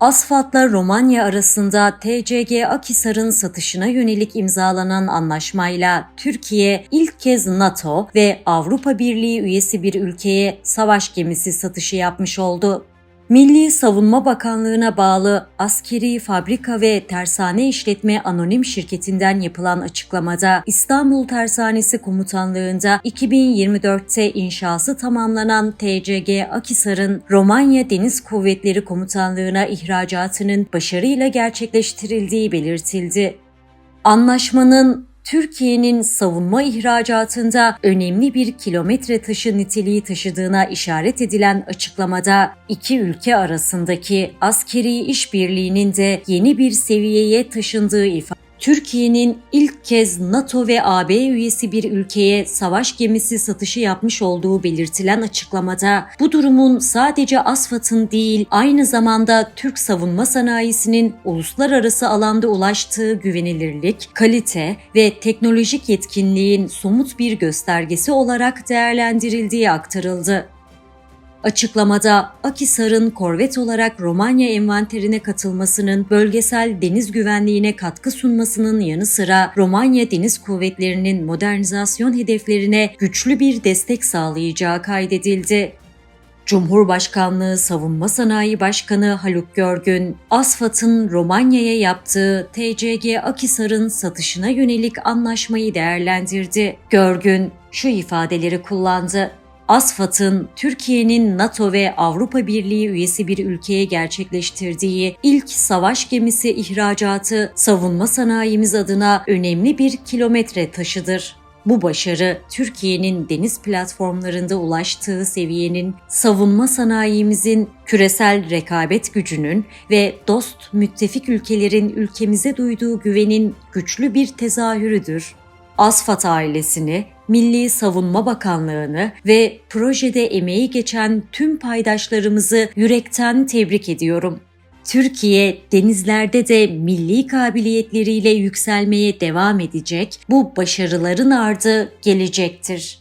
Asfat'la Romanya arasında TCG Akisar'ın satışına yönelik imzalanan anlaşmayla Türkiye ilk kez NATO ve Avrupa Birliği üyesi bir ülkeye savaş gemisi satışı yapmış oldu. Milli Savunma Bakanlığı'na bağlı Askeri Fabrika ve Tersane İşletme Anonim Şirketi'nden yapılan açıklamada İstanbul Tersanesi Komutanlığı'nda 2024'te inşası tamamlanan TCG Akisar'ın Romanya Deniz Kuvvetleri Komutanlığı'na ihracatının başarıyla gerçekleştirildiği belirtildi. Anlaşmanın Türkiye'nin savunma ihracatında önemli bir kilometre taşı niteliği taşıdığına işaret edilen açıklamada iki ülke arasındaki askeri işbirliğinin de yeni bir seviyeye taşındığı ifade Türkiye'nin ilk kez NATO ve AB üyesi bir ülkeye savaş gemisi satışı yapmış olduğu belirtilen açıklamada bu durumun sadece ASFAD'ın değil aynı zamanda Türk savunma sanayisinin uluslararası alanda ulaştığı güvenilirlik, kalite ve teknolojik yetkinliğin somut bir göstergesi olarak değerlendirildiği aktarıldı. Açıklamada Akisar'ın korvet olarak Romanya envanterine katılmasının bölgesel deniz güvenliğine katkı sunmasının yanı sıra Romanya Deniz Kuvvetleri'nin modernizasyon hedeflerine güçlü bir destek sağlayacağı kaydedildi. Cumhurbaşkanlığı Savunma Sanayi Başkanı Haluk Görgün, ASFAD'ın Romanya'ya yaptığı TCG Akisar'ın satışına yönelik anlaşmayı değerlendirdi. Görgün şu ifadeleri kullandı. ASFAD'ın Türkiye'nin NATO ve Avrupa Birliği üyesi bir ülkeye gerçekleştirdiği ilk savaş gemisi ihracatı savunma sanayimiz adına önemli bir kilometre taşıdır. Bu başarı Türkiye'nin deniz platformlarında ulaştığı seviyenin savunma sanayimizin küresel rekabet gücünün ve dost müttefik ülkelerin ülkemize duyduğu güvenin güçlü bir tezahürüdür. Asfat ailesini, Milli Savunma Bakanlığı'nı ve projede emeği geçen tüm paydaşlarımızı yürekten tebrik ediyorum. Türkiye denizlerde de milli kabiliyetleriyle yükselmeye devam edecek. Bu başarıların ardı gelecektir.